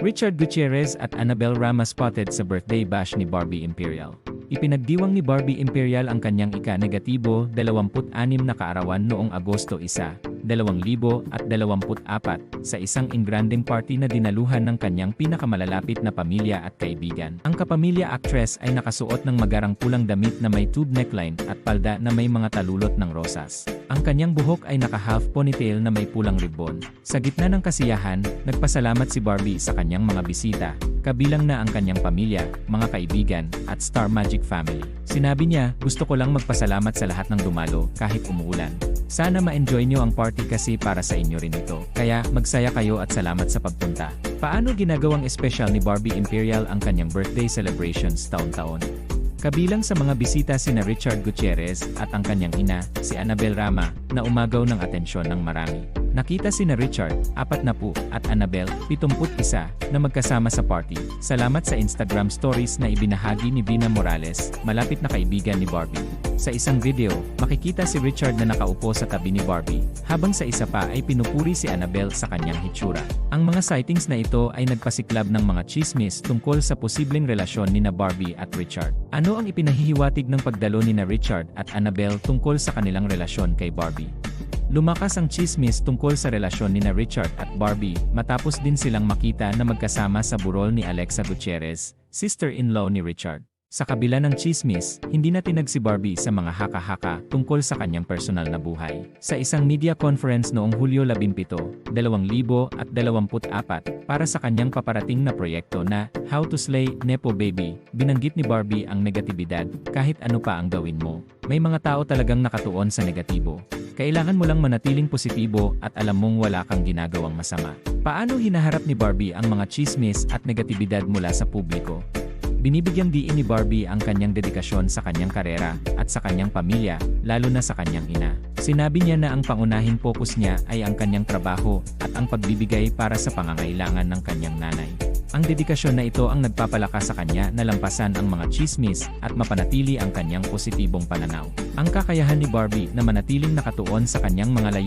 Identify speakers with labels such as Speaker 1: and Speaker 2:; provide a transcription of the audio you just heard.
Speaker 1: Richard Gutierrez at Annabel Rama spotted sa birthday bash ni Barbie Imperial. Ipinagdiwang ni Barbie Imperial ang kanyang ika-negatibo 26 na kaarawan noong Agosto 1, 2024 sa isang ingranding party na dinaluhan ng kanyang pinakamalalapit na pamilya at kaibigan. Ang kapamilya actress ay nakasuot ng magarang pulang damit na may tube neckline at palda na may mga talulot ng rosas. Ang kanyang buhok ay naka-half ponytail na may pulang ribbon. Sa gitna ng kasiyahan, nagpasalamat si Barbie sa kanyang mga bisita, kabilang na ang kanyang pamilya, mga kaibigan, at Star Magic family. Sinabi niya, gusto ko lang magpasalamat sa lahat ng dumalo, kahit umuulan. Sana ma-enjoy niyo ang party kasi para sa inyo rin ito. Kaya, magsaya kayo at salamat sa pagpunta. Paano ginagawang espesyal ni Barbie Imperial ang kanyang birthday celebrations taon-taon? Kabilang sa mga bisita sina Richard Gutierrez at ang kanyang ina, si Annabel Rama, na umagaw ng atensyon ng marami. Nakita sina Richard, 40 at Annabel, 71 na magkasama sa party. Salamat sa Instagram stories na ibinahagi ni Vina Morales, malapit na kaibigan ni Barbie. Sa isang video, makikita si Richard na nakaupo sa tabi ni Barbie, habang sa isa pa ay pinupuri si Annabel sa kanyang hitsura. Ang mga sightings na ito ay nagpasiklab ng mga chismis tungkol sa posibleng relasyon ni na Barbie at Richard. Ano ang ipinahihiwatig ng pagdalo ni na Richard at Annabel tungkol sa kanilang relasyon kay Barbie? Lumakas ang chismis tungkol sa relasyon ni na Richard at Barbie matapos din silang makita na magkasama sa burol ni Alexa Gutierrez, sister-in-law ni Richard. Sa kabila ng chismis, hindi na tinag si Barbie sa mga haka-haka tungkol sa kanyang personal na buhay. Sa isang media conference noong Hulyo 17, 2024 para sa kanyang paparating na proyekto na How to Slay Nepo Baby, binanggit ni Barbie ang negatibidad kahit ano pa ang gawin mo. May mga tao talagang nakatuon sa negatibo. Kailangan mo lang manatiling positibo at alam mong wala kang ginagawang masama. Paano hinaharap ni Barbie ang mga chismis at negatibidad mula sa publiko? Binibigyang diin ni Barbie ang kanyang dedikasyon sa kanyang karera at sa kanyang pamilya, lalo na sa kanyang ina. Sinabi niya na ang pangunahing focus niya ay ang kanyang trabaho at ang pagbibigay para sa pangangailangan ng kanyang nanay. Ang dedikasyon na ito ang nagpapalakas sa kanya na lampasan ang mga chismis at mapanatili ang kanyang positibong pananaw. Ang kakayahan ni Barbie na manatiling nakatuon sa kanyang mga layunin